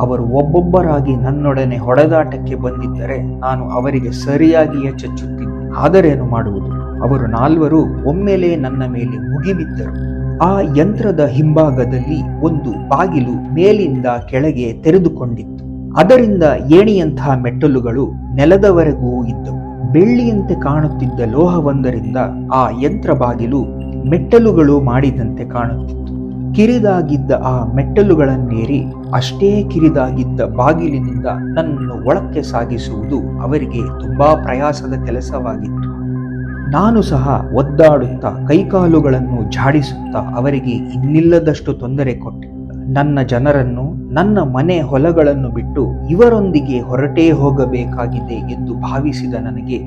ಅವರು ಒಬ್ಬೊಬ್ಬರಾಗಿ ನನ್ನೊಡನೆ ಹೊಡೆದಾಟಕ್ಕೆ ಬಂದಿದ್ದರೆ ನಾನು ಅವರಿಗೆ ಸರಿಯಾಗಿಯೇ ಚಚ್ಚುತ್ತಿದ್ದೆ ಆದರೇನು ಮಾಡುವುದು? ಅವರು ನಾಲ್ವರು ಒಮ್ಮೆಲೆ ನನ್ನ ಮೇಲೆ ಮುಗಿಬಿದ್ದರು. ಆ ಯಂತ್ರದ ಹಿಂಭಾಗದಲ್ಲಿ ಒಂದು ಬಾಗಿಲು ಮೇಲಿಂದ ಕೆಳಗೆ ತೆರೆದುಕೊಂಡಿತ್ತು. ಅದರಿಂದ ಏಣಿಯಂತಹ ಮೆಟ್ಟಲುಗಳು ನೆಲದವರೆಗೂ ಇದ್ದವು ಬೆಳ್ಳಿಯಂತೆ ಕಾಣುತ್ತಿದ್ದ ಲೋಹವೊಂದರಿಂದ ಆ ಯಂತ್ರ ಬಾಗಿಲು ಮೆಟ್ಟಲುಗಳು ಮಾಡಿದಂತೆ ಕಾಣುತ್ತಿತ್ತು. ಕಿರಿದಾಗಿದ್ದ ಆ ಮೆಟ್ಟಲುಗಳನ್ನೇರಿ ಅಷ್ಟೇ ಕಿರಿದಾಗಿದ್ದ ಬಾಗಿಲಿನಿಂದ ನನ್ನನ್ನು ಒಳಕ್ಕೆ ಸಾಗಿಸುವುದು ಅವರಿಗೆ ತುಂಬಾ ಪ್ರಯಾಸದ ಕೆಲಸವಾಗಿತ್ತು. ನಾನು ಸಹ ಒದ್ದಾಡುತ್ತಾ ಕೈಕಾಲುಗಳನ್ನು ಝಾಡಿಸುತ್ತಾ ಅವರಿಗೆ ಇನ್ನಿಲ್ಲದಷ್ಟು ತೊಂದರೆ ಕೊಟ್ಟೆ. ನನ್ನ ಜನರನ್ನು, ನನ್ನ ಮನೆ ಹೊಲಗಳನ್ನು ಬಿಟ್ಟು ಇವರೊಂದಿಗೆ ಹೊರಟೇ ಹೋಗಬೇಕಾಗಿದೆ ಎಂದು ಭಾವಿಸಿದ ನನಗೆ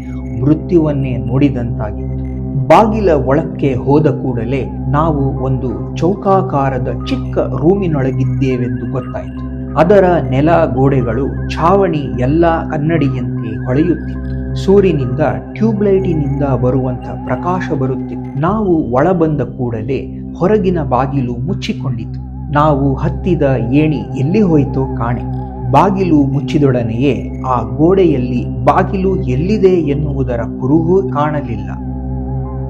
ಮೃತ್ಯುವನ್ನೇ ನೋಡಿದಂತಾಗಿತ್ತು. ಬಾಗಿಲ ಒಳಕ್ಕೆ ಹೋದ ಕೂಡಲೇ ನಾವು ಒಂದು ಚೌಕಾಕಾರದ ಚಿಕ್ಕ ರೂಮಿನೊಳಗಿದ್ದೇವೆಂದು ಗೊತ್ತಾಯಿತು. ಅದರ ನೆಲ ಗೋಡೆಗಳು ಛಾವಣಿ ಎಲ್ಲ ಕನ್ನಡಿಯಂತೆ ಹೊಳೆಯುತ್ತಿತ್ತು. ಸೂರ್ಯನಿಂದ ಟ್ಯೂಬ್ಲೈಟಿನಿಂದ ಬರುವಂಥ ಪ್ರಕಾಶ ಬರುತ್ತಿತ್ತು. ನಾವು ಒಳಬಂದ ಕೂಡಲೇ ಹೊರಗಿನ ಬಾಗಿಲು ಮುಚ್ಚಿಕೊಂಡಿತು. ನಾವು ಹತ್ತಿದ ಏಣಿ ಎಲ್ಲಿ ಹೋಯಿತೋ ಕಾಣೆ. ಬಾಗಿಲು ಮುಚ್ಚಿದೊಡನೆಯೇ ಆ ಗೋಡೆಯಲ್ಲಿ ಬಾಗಿಲು ಎಲ್ಲಿದೆ ಎನ್ನುವುದರ ಕುರುಹು ಕಾಣಲಿಲ್ಲ.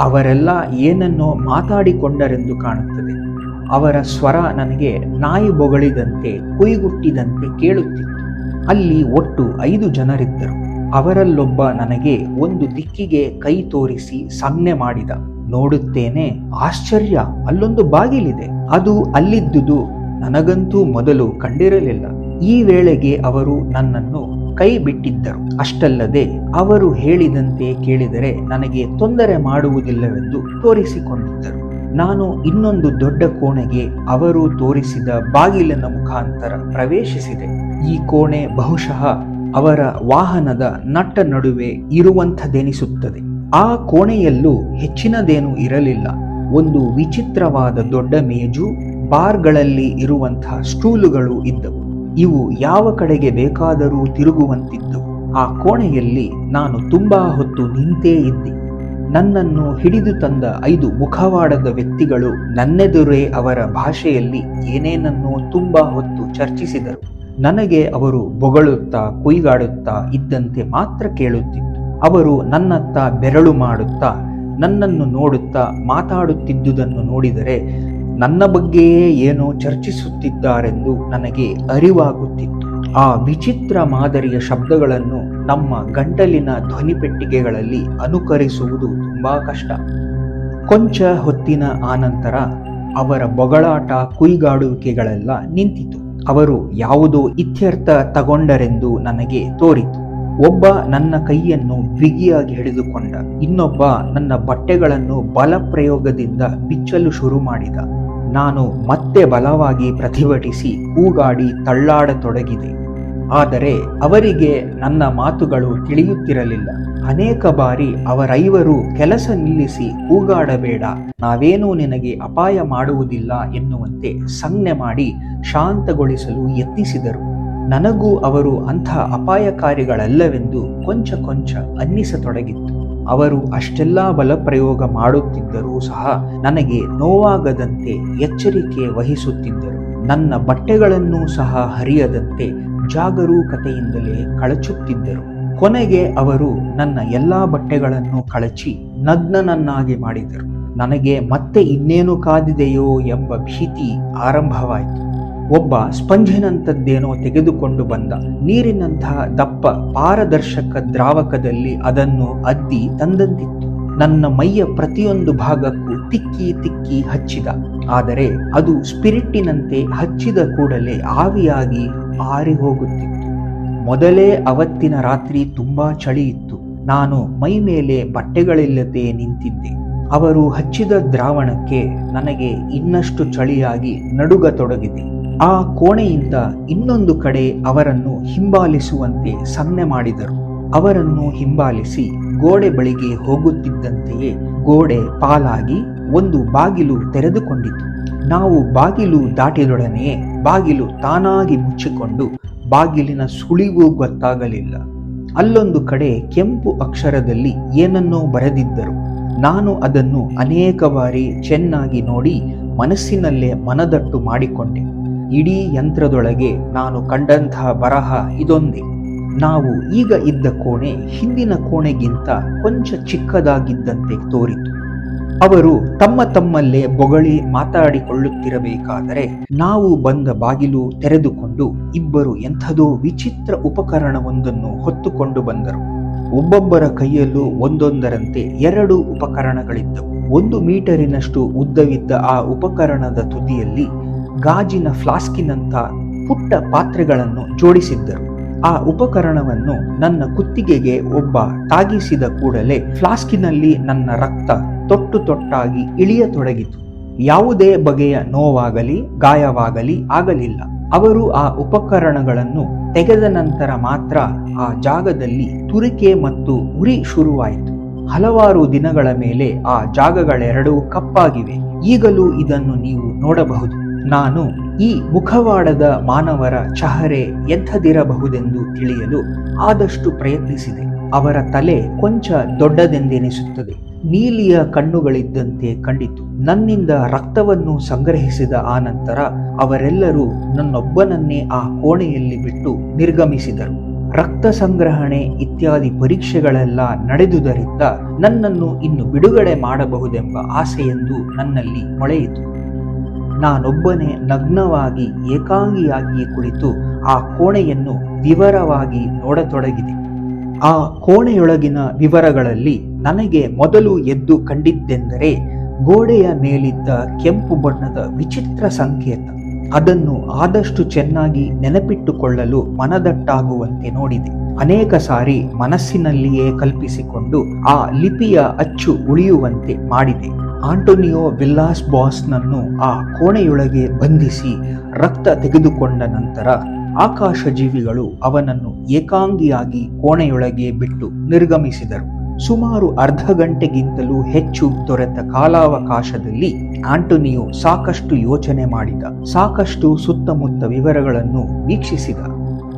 ಅವರೆಲ್ಲ ಏನನ್ನೋ ಮಾತಾಡಿಕೊಂಡರೆಂದು ಕಾಣುತ್ತದೆ. ಅವರ ಸ್ವರ ನನಗೆ ನಾಯಿ ಬೊಗಳಿದಂತೆ ಕುಯ್ಗುಟ್ಟಿದಂತೆ ಕೇಳುತ್ತಿತ್ತು. ಅಲ್ಲಿ ಒಟ್ಟು ಐದು ಜನರಿದ್ದರು. ಅವರಲ್ಲೊಬ್ಬ ನನಗೆ ಒಂದು ದಿಕ್ಕಿಗೆ ಕೈ ತೋರಿಸಿ ಸಂಜ್ಞೆ ಮಾಡಿದ. ನೋಡುತ್ತೇನೆ. ಆಶ್ಚರ್ಯ, ಅಲ್ಲೊಂದು ಬಾಗಿಲಿದೆ. ಅದು ಅಲ್ಲಿದ್ದುದು. ನನಗಂತೂ ಮೊದಲು ಕಂಡಿರಲಿಲ್ಲ. ಈ ವೇಳೆಗೆ ಅವರು ನನ್ನನ್ನು ಕೈ ಬಿಟ್ಟಿದ್ದರು ಅಷ್ಟಲ್ಲದೆ, ಅವರು ಹೇಳಿದಂತೆ ಕೇಳಿದರೆ ನನಗೆ ತೊಂದರೆ ಮಾಡುವುದಿಲ್ಲವೆಂದು ತೋರಿಸಿಕೊಂಡಿದ್ದರು. ನಾನು ಇನ್ನೊಂದು ದೊಡ್ಡ ಕೋಣೆಗೆ ಅವರು ತೋರಿಸಿದ ಬಾಗಿಲಿನ ಮುಖಾಂತರ ಪ್ರವೇಶಿಸಿದೆ. ಈ ಕೋಣೆ ಬಹುಶಃ ಅವರ ವಾಹನದ ನಟ್ಟ ನಡುವೆ ಇರುವಂಥದೆನಿಸುತ್ತದೆ. ಆ ಕೋಣೆಯಲ್ಲೂ ಹೆಚ್ಚಿನದೇನು ಇರಲಿಲ್ಲ. ಒಂದು ವಿಚಿತ್ರವಾದ ದೊಡ್ಡ ಮೇಜು, ಬಾರ್ಗಳಲ್ಲಿ ಇರುವಂತಹ ಸ್ಟೂಲುಗಳು ಇದ್ದವು. ಇವು ಯಾವ ಕಡೆಗೆ ಬೇಕಾದರೂ ತಿರುಗುವಂತಿದ್ದವು. ಆ ಕೋಣೆಯಲ್ಲಿ ನಾನು ತುಂಬಾ ಹೊತ್ತು ನಿಂತೇ ಇದ್ದೆ. ನನ್ನನ್ನು ಹಿಡಿದು ತಂದ ಐದು ಮುಖವಾಡದ ವ್ಯಕ್ತಿಗಳು ನನ್ನೆದುರೇ ಅವರ ಭಾಷೆಯಲ್ಲಿ ಏನೇನನ್ನೋ ತುಂಬಾ ಹೊತ್ತು ಚರ್ಚಿಸಿದರು. ನನಗೆ ಅವರು ಬೊಗಳುತ್ತಾ, ಕುಯ್ಗಾಡುತ್ತಾ ಇದ್ದಂತೆ ಮಾತ್ರ ಕೇಳುತ್ತಿತ್ತು ಅವರು ನನ್ನತ್ತ ಬೆರಳು ಮಾಡುತ್ತಾ, ನನ್ನನ್ನು ನೋಡುತ್ತಾ ಮಾತಾಡುತ್ತಿದ್ದುದನ್ನು ನೋಡಿದರೆ ನನ್ನ ಬಗ್ಗೆಯೇ ಏನೋ ಚರ್ಚಿಸುತ್ತಿದ್ದಾರೆಂದು ನನಗೆ ಅರಿವಾಗುತ್ತಿತ್ತು. ಆ ವಿಚಿತ್ರ ಮಾದರಿಯ ಶಬ್ದಗಳನ್ನು ನಮ್ಮ ಗಂಟಲಿನ ಧ್ವನಿಪೆಟ್ಟಿಗೆಗಳಲ್ಲಿ ಅನುಕರಿಸುವುದು ತುಂಬಾ ಕಷ್ಟ. ಕೊಂಚ ಹೊತ್ತಿನ ಆನಂತರ ಅವರ ಬೊಗಳಾಟ ಕುಯ್ಗಾಡುವಿಕೆಗಳೆಲ್ಲ ನಿಂತಿತು. ಅವರು ಯಾವುದೋ ಇತ್ಯರ್ಥ ತಗೊಂಡರೆಂದು ನನಗೆ ತೋರಿತು. ಒಬ್ಬ ನನ್ನ ಕೈಯನ್ನು ಬಿಗಿಯಾಗಿ ಹಿಡಿದುಕೊಂಡ, ಇನ್ನೊಬ್ಬ ನನ್ನ ಬಟ್ಟೆಗಳನ್ನು ಬಲಪ್ರಯೋಗದಿಂದ ಬಿಚ್ಚಲು ಶುರು ಮಾಡಿದ. ನಾನು ಮತ್ತೆ ಬಲವಾಗಿ ಪ್ರತಿಭಟಿಸಿ ಕೂಗಾಡಿ ತಳ್ಳಾಡತೊಡಗಿದೆ. ಆದರೆ ಅವರಿಗೆ ನನ್ನ ಮಾತುಗಳು ತಿಳಿಯುತ್ತಿರಲಿಲ್ಲ. ಅನೇಕ ಬಾರಿ ಅವರೈವರು ಕೆಲಸ ನಿಲ್ಲಿಸಿ ಕೂಗಾಡಬೇಡ, ನಾವೇನೂ ನಿನಗೆ ಅಪಾಯ ಮಾಡುವುದಿಲ್ಲ ಎನ್ನುವಂತೆ ಸಂಜ್ಞೆ ಮಾಡಿ ಶಾಂತಗೊಳಿಸಲು ಯತ್ನಿಸಿದರು. ನನಗೂ ಅವರು ಅಂಥ ಅಪಾಯಕಾರಿಗಳಲ್ಲವೆಂದು ಕೊಂಚ ಕೊಂಚ ಅನ್ನಿಸತೊಡಗಿತ್ತು. ಅವರು ಅಷ್ಟೆಲ್ಲ ಬಲಪ್ರಯೋಗ ಮಾಡುತ್ತಿದ್ದರೂ ಸಹ ನನಗೆ ನೋವಾಗದಂತೆ ಎಚ್ಚರಿಕೆ ವಹಿಸುತ್ತಿದ್ದರು. ನನ್ನ ಬಟ್ಟೆಗಳನ್ನೂ ಸಹ ಹರಿಯದಂತೆ ಜಾಗರೂಕತೆಯಿಂದಲೇ ಕಳಚುತ್ತಿದ್ದರು. ಕೊನೆಗೆ ಅವರು ನನ್ನ ಎಲ್ಲಾ ಬಟ್ಟೆಗಳನ್ನು ಕಳಚಿ ನಗ್ನನನ್ನಾಗಿ ಮಾಡಿದರು. ನನಗೆ ಮತ್ತೆ ಇನ್ನೇನು ಕಾದಿದೆಯೋ ಎಂಬ ಭೀತಿ ಆರಂಭವಾಯಿತು. ಒಬ್ಬ ಸ್ಪಂಜಿನಂಥದ್ದೇನೋ ತೆಗೆದುಕೊಂಡು ಬಂದ. ನೀರಿನಂತಹ ದಪ್ಪ ಪಾರದರ್ಶಕ ದ್ರಾವಕದಲ್ಲಿ ಅದನ್ನು ಅದ್ದಿ ತಂದಂತಿತ್ತು. ನನ್ನ ಮೈಯ ಪ್ರತಿಯೊಂದು ಭಾಗಕ್ಕೂ ತಿಕ್ಕಿ ತಿಕ್ಕಿ ಹಚ್ಚಿದ. ಆದರೆ ಅದು ಸ್ಪಿರಿಟ್ಟಿನಂತೆ ಹಚ್ಚಿದ ಕೂಡಲೇ ಆವಿಯಾಗಿ ಆರಿ ಹೋಗುತ್ತಿತ್ತು. ಮೊದಲೇ ಅವತ್ತಿನ ರಾತ್ರಿ ತುಂಬಾ ಚಳಿ ಇತ್ತು. ನಾನು ಮೈ ಮೇಲೆ ಬಟ್ಟೆಗಳಿಲ್ಲದೆ ನಿಂತಿದ್ದೆ. ಅವರು ಹಚ್ಚಿದ ದ್ರಾವಣಕ್ಕೆ ನನಗೆ ಇನ್ನಷ್ಟು ಚಳಿಯಾಗಿ ನಡುಗತೊಡಗಿದೆ. ಆ ಕೋಣೆಯಿಂದ ಇನ್ನೊಂದು ಕಡೆ ಅವರನ್ನು ಹಿಂಬಾಲಿಸುವಂತೆ ಸನ್ನೆ ಮಾಡಿದರು. ಅವರನ್ನು ಹಿಂಬಾಲಿಸಿ ಗೋಡೆ ಬಳಿಗೆ ಹೋಗುತ್ತಿದ್ದಂತೆಯೇ ಗೋಡೆ ಪಾಲಾಗಿ ಒಂದು ಬಾಗಿಲು ತೆರೆದುಕೊಂಡಿತು. ನಾವು ಬಾಗಿಲು ದಾಟಿದೊಡನೆಯೇ ಬಾಗಿಲು ತಾನಾಗಿ ಮುಚ್ಚಿಕೊಂಡು ಬಾಗಿಲಿನ ಸುಳಿವು ಗೊತ್ತಾಗಲಿಲ್ಲ. ಅಲ್ಲೊಂದು ಕಡೆ ಕೆಂಪು ಅಕ್ಷರದಲ್ಲಿ ಏನನ್ನೋ ಬರೆದಿದ್ದರು. ನಾನು ಅದನ್ನು ಅನೇಕ ಬಾರಿ ಚೆನ್ನಾಗಿ ನೋಡಿ ಮನಸ್ಸಿನಲ್ಲೇ ಮನದಟ್ಟು ಮಾಡಿಕೊಂಡೆ. ಇಡೀ ಯಂತ್ರದೊಳಗೆ ನಾನು ಕಂಡಂತಹ ಬರಹ ಇದೊಂದೇ. ನಾವು ಈಗ ಇದ್ದ ಕೋಣೆ ಹಿಂದಿನ ಕೋಣೆಗಿಂತ ಕೊಂಚ ಚಿಕ್ಕದಾಗಿದ್ದಂತೆ ತೋರಿತು. ಅವರು ತಮ್ಮ ತಮ್ಮಲ್ಲೇ ಬೊಗಳಿ ಮಾತಾಡಿಕೊಳ್ಳುತ್ತಿರಬೇಕಾದರೆ ನಾವು ಬಂದ ಬಾಗಿಲು ತೆರೆದುಕೊಂಡು ಇಬ್ಬರು ಎಂಥದೋ ವಿಚಿತ್ರ ಉಪಕರಣವೊಂದನ್ನು ಹೊತ್ತುಕೊಂಡು ಬಂದರು. ಒಬ್ಬೊಬ್ಬರ ಕೈಯಲ್ಲೂ ಒಂದೊಂದರಂತೆ ಎರಡು ಉಪಕರಣಗಳಿದ್ದವು. ಒಂದು ಮೀಟರಿನಷ್ಟು ಉದ್ದವಿದ್ದ ಆ ಉಪಕರಣದ ತುದಿಯಲ್ಲಿ ಗಾಜಿನ ಫ್ಲಾಸ್ಕಿನಂಥ ಪುಟ್ಟ ಪಾತ್ರೆಗಳನ್ನು ಜೋಡಿಸಿದ್ದರು. ಆ ಉಪಕರಣವನ್ನು ನನ್ನ ಕುತ್ತಿಗೆಗೆ ಒಬ್ಬ ತಾಗಿಸಿದ ಕೂಡಲೇ ಫ್ಲಾಸ್ಕಿನಲ್ಲಿ ನನ್ನ ರಕ್ತ ತೊಟ್ಟು ತೊಟ್ಟಾಗಿ ಇಳಿಯತೊಡಗಿತು. ಯಾವುದೇ ಬಗೆಯ ನೋವಾಗಲಿ, ಗಾಯವಾಗಲಿ ಆಗಲಿಲ್ಲ. ಅವರು ಆ ಉಪಕರಣಗಳನ್ನು ತೆಗೆದ ನಂತರ ಮಾತ್ರ ಆ ಜಾಗದಲ್ಲಿ ತುರಿಕೆ ಮತ್ತು ಉರಿ ಶುರುವಾಯಿತು. ಹಲವಾರು ದಿನಗಳ ಮೇಲೆ ಆ ಜಾಗಗಳೆರಡೂ ಕಪ್ಪಾಗಿವೆ. ಈಗಲೂ ಇದನ್ನು ನೀವು ನೋಡಬಹುದು. ನಾನು ಈ ಮುಖವಾಡದ ಮಾನವರ ಚಹರೆ ಎಂಥದಿರಬಹುದೆಂದು ತಿಳಿಯಲು ಆದಷ್ಟು ಪ್ರಯತ್ನಿಸಿದೆ. ಅವರ ತಲೆ ಕೊಂಚ ದೊಡ್ಡದೆಂದೆನಿಸುತ್ತದೆ. ನೀಲಿಯ ಕಣ್ಣುಗಳಿದ್ದಂತೆ ಕಂಡಿತು. ನನ್ನಿಂದ ರಕ್ತವನ್ನು ಸಂಗ್ರಹಿಸಿದ ಆನಂತರ ಅವರೆಲ್ಲರೂ ನನ್ನೊಬ್ಬನನ್ನೇ ಆ ಕೋಣೆಯಲ್ಲಿ ಬಿಟ್ಟು ನಿರ್ಗಮಿಸಿದರು. ರಕ್ತ ಸಂಗ್ರಹಣೆ ಇತ್ಯಾದಿ ಪರೀಕ್ಷೆಗಳೆಲ್ಲ ನಡೆದುದರಿಂದ ನನ್ನನ್ನು ಇನ್ನು ಬಿಡುಗಡೆ ಮಾಡಬಹುದೆಂಬ ಆಸೆಯೆಂದು ನನ್ನಲ್ಲಿ ಮೊಳೆಯಿತು. ನಾನೊಬ್ಬನೇ ನಗ್ನವಾಗಿ ಏಕಾಂಗಿಯಾಗಿ ಕುಳಿತು ಆ ಕೋಣೆಯನ್ನು ವಿವರವಾಗಿ ನೋಡತೊಡಗಿದೆ. ಆ ಕೋಣೆಯೊಳಗಿನ ವಿವರಗಳಲ್ಲಿ ನನಗೆ ಮೊದಲು ಎದ್ದು ಕಂಡಿದ್ದೆಂದರೆ ಗೋಡೆಯ ಮೇಲಿದ್ದ ಕೆಂಪು ಬಣ್ಣದ ವಿಚಿತ್ರ ಸಂಕೇತ. ಅದನ್ನು ಆದಷ್ಟು ಚೆನ್ನಾಗಿ ನೆನಪಿಟ್ಟುಕೊಳ್ಳಲು ಮನದಟ್ಟಾಗುವಂತೆ ನೋಡಿದೆ. ಅನೇಕ ಸಾರಿ ಮನಸ್ಸಿನಲ್ಲಿಯೇ ಕಲ್ಪಿಸಿಕೊಂಡು ಆ ಲಿಪಿಯ ಅಚ್ಚು ಉಳಿಯುವಂತೆ ಮಾಡಿದೆ. ಆಂಟೋನಿಯೋ ವಿಲ್ಲಾಸ್ ಬಾಸ್ನನ್ನು ಆ ಕೋಣೆಯೊಳಗೆ ಬಂಧಿಸಿ ರಕ್ತ ತೆಗೆದುಕೊಂಡ ನಂತರ ಆಕಾಶ ಜೀವಿಗಳು ಅವನನ್ನು ಏಕಾಂಗಿಯಾಗಿ ಕೋಣೆಯೊಳಗೆ ಬಿಟ್ಟು ನಿರ್ಗಮಿಸಿದರು. ಸುಮಾರು ಅರ್ಧ ಗಂಟೆಗಿಂತಲೂ ಹೆಚ್ಚು ದೊರೆತ ಕಾಲಾವಕಾಶದಲ್ಲಿ ಆಂಟೋನಿಯೋ ಸಾಕಷ್ಟು ಯೋಚನೆ ಮಾಡಿದ, ಸಾಕಷ್ಟು ಸುತ್ತಮುತ್ತ ವಿವರಗಳನ್ನು ವೀಕ್ಷಿಸಿದ.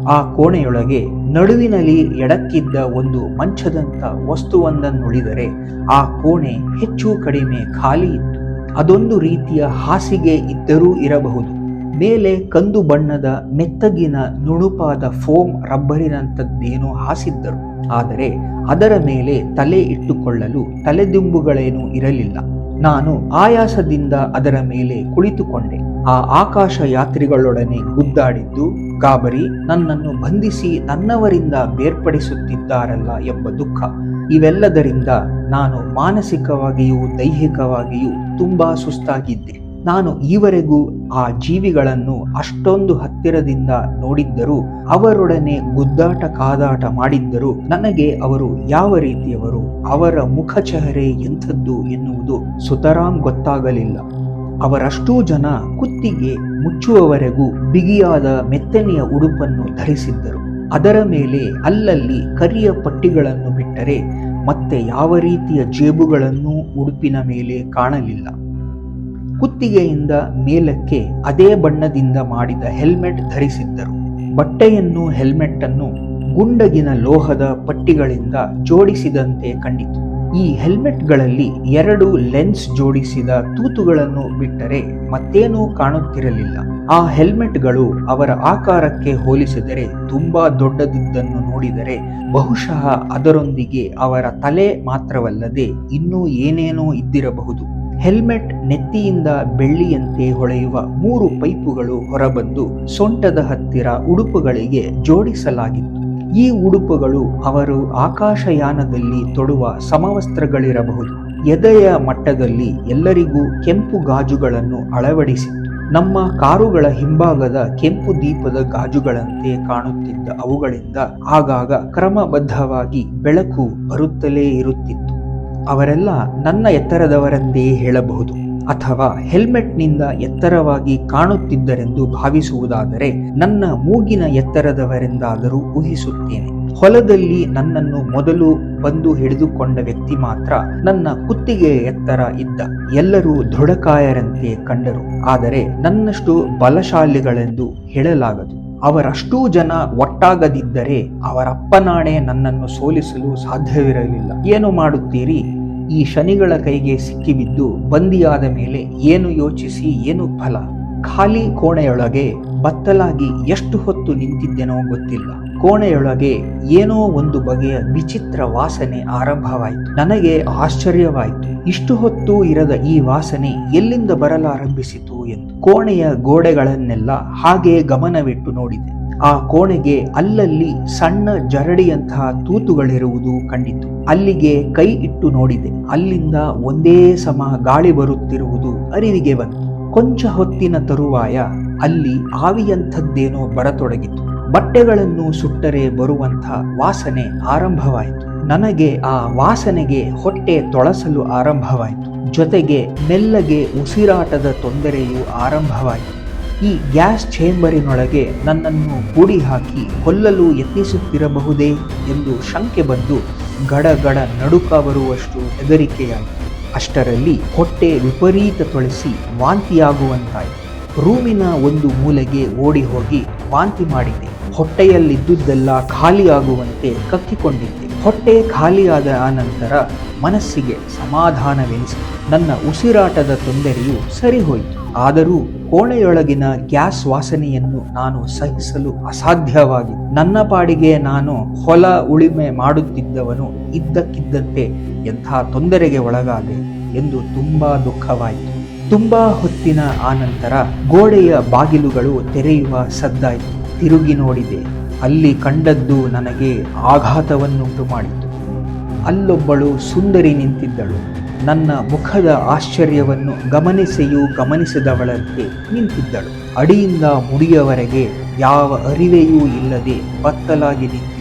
ಆ ಕೋಣೆಯೊಳಗೆ ನಡುವಿನಲ್ಲಿ ಎಡಕ್ಕಿದ್ದ ಒಂದು ಮಂಚದಂತ ವಸ್ತುವೊಂದನ್ನುಳಿದರೆ ಆ ಕೋಣೆ ಹೆಚ್ಚು ಕಡಿಮೆ ಖಾಲಿ ಇತ್ತು. ಅದೊಂದು ರೀತಿಯ ಹಾಸಿಗೆ ಇದ್ದರೂ ಇರಬಹುದು. ಮೇಲೆ ಕಂದು ಬಣ್ಣದ ಮೆತ್ತಗಿನ ನುಣುಪಾದ ಫೋಮ್ ರಬ್ಬರಿನಂಥದ್ದೇನೋ ಹಾಸಿದ್ದರು. ಆದರೆ ಅದರ ಮೇಲೆ ತಲೆ ಇಟ್ಟುಕೊಳ್ಳಲು ತಲೆದಿಂಬುಗಳೇನೂ ಇರಲಿಲ್ಲ. ನಾನು ಆಯಾಸದಿಂದ ಅದರ ಮೇಲೆ ಕುಳಿತುಕೊಂಡೆ. ಆ ಆಕಾಶ ಯಾತ್ರಿಗಳೊಡನೆ ಗುದ್ದಾಡಿದ್ದು ಗಾಬರಿ ನನ್ನನ್ನು ಬಂಧಿಸಿ ನನ್ನವರಿಂದ ಬೇರ್ಪಡಿಸುತ್ತಿದ್ದಾರಲ್ಲ ಎಂಬ ದುಃಖ. ಇವೆಲ್ಲದರಿಂದ ನಾನು ಮಾನಸಿಕವಾಗಿಯೂ ದೈಹಿಕವಾಗಿಯೂ ತುಂಬಾ ಸುಸ್ತಾಗಿದ್ದೆ. ನಾನು ಈವರೆಗೂ ಆ ಜೀವಿಗಳನ್ನು ಅಷ್ಟೊಂದು ಹತ್ತಿರದಿಂದ ನೋಡಿದ್ದರೂ ಅವರೊಡನೆ ಗುದ್ದಾಟ ಕಾದಾಟ ಮಾಡಿದ್ದರೂ ನನಗೆ ಅವರು ಯಾವ ರೀತಿಯವರು, ಅವರ ಮುಖಚಹರೆ ಎಂಥದ್ದು ಎನ್ನುವುದು ಸುತರಾಂ ಗೊತ್ತಾಗಲಿಲ್ಲ. ಅವರಷ್ಟೂ ಜನ ಕುತ್ತಿಗೆ ಮುಚ್ಚುವವರೆಗೂ ಬಿಗಿಯಾದ ಮೆತ್ತನೆಯ ಉಡುಪನ್ನು ಧರಿಸಿದ್ದರು. ಅದರ ಮೇಲೆ ಅಲ್ಲಲ್ಲಿ ಕರಿಯ ಪಟ್ಟಿಗಳನ್ನು ಬಿಟ್ಟರೆ ಮತ್ತೆ ಯಾವ ರೀತಿಯ ಜೇಬುಗಳನ್ನೂ ಉಡುಪಿನ ಮೇಲೆ ಕಾಣಲಿಲ್ಲ. ಕುತ್ತಿಗೆಯಿಂದ ಮೇಲಕ್ಕೆ ಅದೇ ಬಣ್ಣದಿಂದ ಮಾಡಿದ ಹೆಲ್ಮೆಟ್ ಧರಿಸಿದ್ದರು. ಬಟ್ಟೆಯನ್ನು ಹೆಲ್ಮೆಟ್ ಅನ್ನು ಗುಂಡಗಿನ ಲೋಹದ ಪಟ್ಟಿಗಳಿಂದ ಜೋಡಿಸಿದಂತೆ ಕಂಡಿತು. ಈ ಹೆಲ್ಮೆಟ್ಗಳಲ್ಲಿ ಎರಡು ಲೆನ್ಸ್ ಜೋಡಿಸಿದ ತೂತುಗಳನ್ನು ಬಿಟ್ಟರೆ ಮತ್ತೇನೂ ಕಾಣುತ್ತಿರಲಿಲ್ಲ. ಆ ಹೆಲ್ಮೆಟ್ಗಳು ಅವರ ಆಕಾರಕ್ಕೆ ಹೋಲಿಸಿದರೆ ತುಂಬಾ ದೊಡ್ಡದಿದ್ದನ್ನು ನೋಡಿದರೆ ಬಹುಶಃ ಅದರೊಂದಿಗೆ ಅವರ ತಲೆ ಮಾತ್ರವಲ್ಲದೆ ಇನ್ನೂ ಏನೇನೋ ಇದ್ದಿರಬಹುದು. ಹೆಲ್ಮೆಟ್ ನೆತ್ತಿಯಿಂದ ಬೆಳ್ಳಿಯಂತೆ ಹೊಳೆಯುವ ಮೂರು ಪೈಪುಗಳು ಹೊರಬಂದು ಸೊಂಟದ ಹತ್ತಿರ ಉಡುಪುಗಳಿಗೆ ಜೋಡಿಸಲಾಗಿತ್ತು. ಈ ಉಡುಪುಗಳು ಅವರು ಆಕಾಶಯಾನದಲ್ಲಿ ತೊಡುವ ಸಮವಸ್ತ್ರಗಳಿರಬಹುದು. ಎದೆಯ ಮಟ್ಟದಲ್ಲಿ ಎಲ್ಲರಿಗೂ ಕೆಂಪು ಗಾಜುಗಳನ್ನು ಅಳವಡಿಸಿತ್ತು. ನಮ್ಮ ಕಾರುಗಳ ಹಿಂಭಾಗದ ಕೆಂಪು ದೀಪದ ಗಾಜುಗಳಂತೆ ಕಾಣುತ್ತಿದ್ದ ಅವುಗಳಿಂದ ಆಗಾಗ ಕ್ರಮಬದ್ಧವಾಗಿ ಬೆಳಕು ಬರುತ್ತಲೇ ಇರುತ್ತಿತ್ತು. ಅವರೆಲ್ಲ ನನ್ನ ಎತ್ತರದವರೆಂದೇ ಹೇಳಬಹುದು. ಅಥವಾ ಹೆಲ್ಮೆಟ್ನಿಂದ ಎತ್ತರವಾಗಿ ಕಾಣುತ್ತಿದ್ದರೆಂದು ಭಾವಿಸುವುದಾದರೆ ನನ್ನ ಮೂಗಿನ ಎತ್ತರದವರೆಂದಾದರೂ ಊಹಿಸುತ್ತೇನೆ. ಹೊಲದಲ್ಲಿ ನನ್ನನ್ನು ಮೊದಲು ಬಂದು ಹಿಡಿದುಕೊಂಡ ವ್ಯಕ್ತಿ ಮಾತ್ರ ನನ್ನ ಕುತ್ತಿಗೆ ಎತ್ತರ ಇದ್ದ. ಎಲ್ಲರೂ ದೃಢಕಾಯರಂತೆ ಕಂಡರು. ಆದರೆ ನನ್ನಷ್ಟು ಬಲಶಾಲಿಗಳೆಂದು ಹೇಳಲಾಗದು. ಅವರಷ್ಟೂ ಜನ ಒಟ್ಟಾಗದಿದ್ದರೆ ಅವರಪ್ಪನಾಣೆ ನನ್ನನ್ನು ಸೋಲಿಸಲು ಸಾಧ್ಯವಿರಲಿಲ್ಲ. ಏನು ಮಾಡುತ್ತೀರಿ? ಈ ಶನಿಗಳ ಕೈಗೆ ಸಿಕ್ಕಿಬಿದ್ದು ಬಂದಿಯಾದ ಮೇಲೆ ಏನು ಯೋಚಿಸಿ ಏನು ಫಲ? ಖಾಲಿ ಕೋಣೆಯೊಳಗೆ ಬತ್ತಲಾಗಿ ಎಷ್ಟು ಹೊತ್ತು ನಿಂತಿದ್ದೆನೋ ಗೊತ್ತಿಲ್ಲ. ಕೋಣೆಯೊಳಗೆ ಏನೋ ಒಂದು ಬಗೆಯ ವಿಚಿತ್ರ ವಾಸನೆ ಆರಂಭವಾಯಿತು. ನನಗೆ ಆಶ್ಚರ್ಯವಾಯಿತು. ಇಷ್ಟು ಹೊತ್ತು ಇರದ ಈ ವಾಸನೆ ಎಲ್ಲಿಂದ ಬರಲಾರಂಭಿಸಿತು? ಎಂದು ಕೋಣೆಯ ಗೋಡೆಗಳನ್ನೆಲ್ಲ ಹಾಗೆ ಗಮನವಿಟ್ಟು ನೋಡಿದೆ. ಆ ಕೋಣೆಗೆ ಅಲ್ಲಲ್ಲಿ ಸಣ್ಣ ಜರಡಿಯಂತಹ ತೂತುಗಳಿರುವುದು ಕಂಡಿತು. ಅಲ್ಲಿಗೆ ಕೈ ಇಟ್ಟು ನೋಡಿದೆ. ಅಲ್ಲಿಂದ ಒಂದೇ ಸಮ ಗಾಳಿ ಬರುತ್ತಿರುವುದು ಅರಿವಿಗೆ ಬಂತು. ಕೊಂಚ ಹೊತ್ತಿನ ತರುವಾಯ ಅಲ್ಲಿ ಆವಿಯಂಥದ್ದೇನೋ ಬರತೊಡಗಿತು. ಬಟ್ಟೆಗಳನ್ನು ಸುಟ್ಟರೆ ಬರುವಂಥ ವಾಸನೆ ಆರಂಭವಾಯಿತು. ನನಗೆ ಆ ವಾಸನೆಗೆ ಹೊಟ್ಟೆ ತೊಳಸಲು ಆರಂಭವಾಯಿತು. ಜೊತೆಗೆ ಮೆಲ್ಲಗೆ ಉಸಿರಾಟದ ತೊಂದರೆಯು ಆರಂಭವಾಯಿತು. ಈ ಗ್ಯಾಸ್ ಚೇಂಬರಿನೊಳಗೆ ನನ್ನನ್ನು ಕೂಡಿ ಹಾಕಿ ಕೊಲ್ಲಲು ಯತ್ನಿಸುತ್ತಿರಬಹುದೇ ಎಂದು ಶಂಕೆ ಬಂದು ಗಡಗಡ ಗಡ ನಡುಕ ಬರುವಷ್ಟು ಹೆದರಿಕೆಯಾಯಿತು. ಅಷ್ಟರಲ್ಲಿ ಹೊಟ್ಟೆ ವಿಪರೀತ ತೊಳೆಸಿ ವಾಂತಿಯಾಗುವಂತಾಯಿತು. ರೂಮಿನ ಒಂದು ಮೂಲೆಗೆ ಓಡಿ ಹೋಗಿ ವಾಂತಿ ಮಾಡಿದೆ. ಹೊಟ್ಟೆಯಲ್ಲಿದ್ದುದೆಲ್ಲ ಖಾಲಿಯಾಗುವಂತೆ ಕಕ್ಕಿಕೊಂಡಿದ್ದೆ ಹೊಟ್ಟೆ ಖಾಲಿಯಾದ ಆನಂತರ ಮನಸ್ಸಿಗೆ ಸಮಾಧಾನವೆನಿಸಿ ನನ್ನ ಉಸಿರಾಟದ ತೊಂದರೆಯು ಸರಿಹೋಯಿತು. ಆದರೂ ಕೋಣೆಯೊಳಗಿನ ಗ್ಯಾಸ್ ವಾಸನೆಯನ್ನು ನಾನು ಸಹಿಸಲು ಅಸಾಧ್ಯವಾಗಿ ನನ್ನ ಪಾಡಿಗೆ ನಾನು ಹೊಲ ಉಳಿಮೆ ಮಾಡುತ್ತಿದ್ದವನು ಇದ್ದಕ್ಕಿದ್ದಂತೆ ಎಂಥ ತೊಂದರೆಗೆ ಒಳಗಾದೆ ಎಂದು ತುಂಬಾ ದುಃಖವಾಯಿತು. ತುಂಬಾ ಹೊತ್ತಿನ ಆನಂತರ ಗೋಡೆಯ ಬಾಗಿಲುಗಳು ತೆರೆಯುವ ಸದ್ದಾಯಿತು. ತಿರುಗಿ ನೋಡಿದೆ. ಅಲ್ಲಿ ಕಂಡದ್ದು ನನಗೆ ಆಘಾತವನ್ನುಂಟು ಮಾಡಿತು. ಅಲ್ಲೊಬ್ಬಳು ಸುಂದರಿ ನಿಂತಿದ್ದಳು. ನನ್ನ ಮುಖದ ಆಶ್ಚರ್ಯವನ್ನು ಗಮನಿಸಿಯೂ ಗಮನಿಸಿದವಳಂತೆ ನಿಂತಿದ್ದಳು. ಅಡಿಯಿಂದ ಮುಡಿಯವರೆಗೆ ಯಾವ ಅರಿವೆಯೂ ಇಲ್ಲದೆ ಬತ್ತಲಾಗಿ ನಿಂತಿದ್ದಳು.